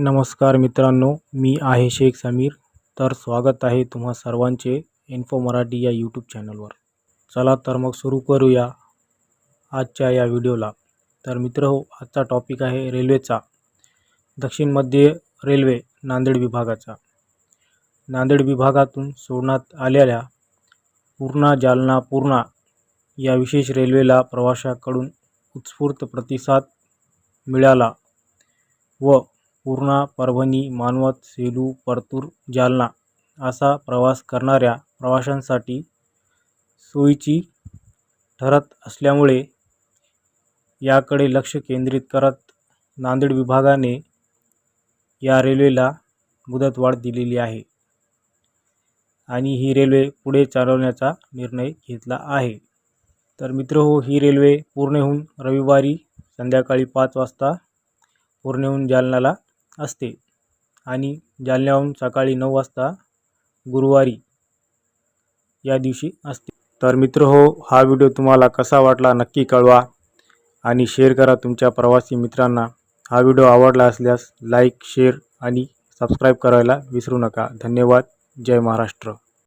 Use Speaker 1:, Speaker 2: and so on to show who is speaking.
Speaker 1: नमस्कार मित्रांनो मी आहे शेख समीर. तर स्वागत आहे तुम्हा सर्वांचे इन्फो मराठी या यूट्यूब चॅनलवर चला तर मग सुरू करूया आजच्या या व्हिडिओला. तर मित्र हो आजचा टॉपिक आहे रेल्वेचा दक्षिण मध्य रेल्वे नांदेड विभागाचा. नांदेड विभागातून सोडण्यात आलेल्या पूर्णा जालना पूर्णा या विशेष रेल्वेला प्रवाशाकडून उत्स्फूर्त प्रतिसाद मिळाला व पूर्णा परभणी मानवत सेलू परतूर जालना असा प्रवास करणाऱ्या प्रवाशांसाठी सोयीची ठरत असल्यामुळे याकडे लक्ष केंद्रित करत नांदेड विभागाने या रेल्वेला मुदतवाढ दिलेली आहे आणि ही रेल्वे पुढे चालवण्याचा निर्णय घेतला आहे. तर मित्र हो ही रेल्वे पूर्णेहून रविवारी संध्याकाळी पाच वाजता पूर्णेहून जालन्याला असते. आणि जालन्याहून सकाळी नऊ वाजता गुरुवारी या दिवशी असते. तर मित्र हो हा व्हिडिओ तुम्हाला कसा वाटला नक्की कळवा आणि शेअर करा तुमच्या प्रवासी मित्रांना. हा व्हिडिओ आवडला असल्यास लाईक शेअर आणि सबस्क्राईब करायला विसरू नका. धन्यवाद. जय महाराष्ट्र.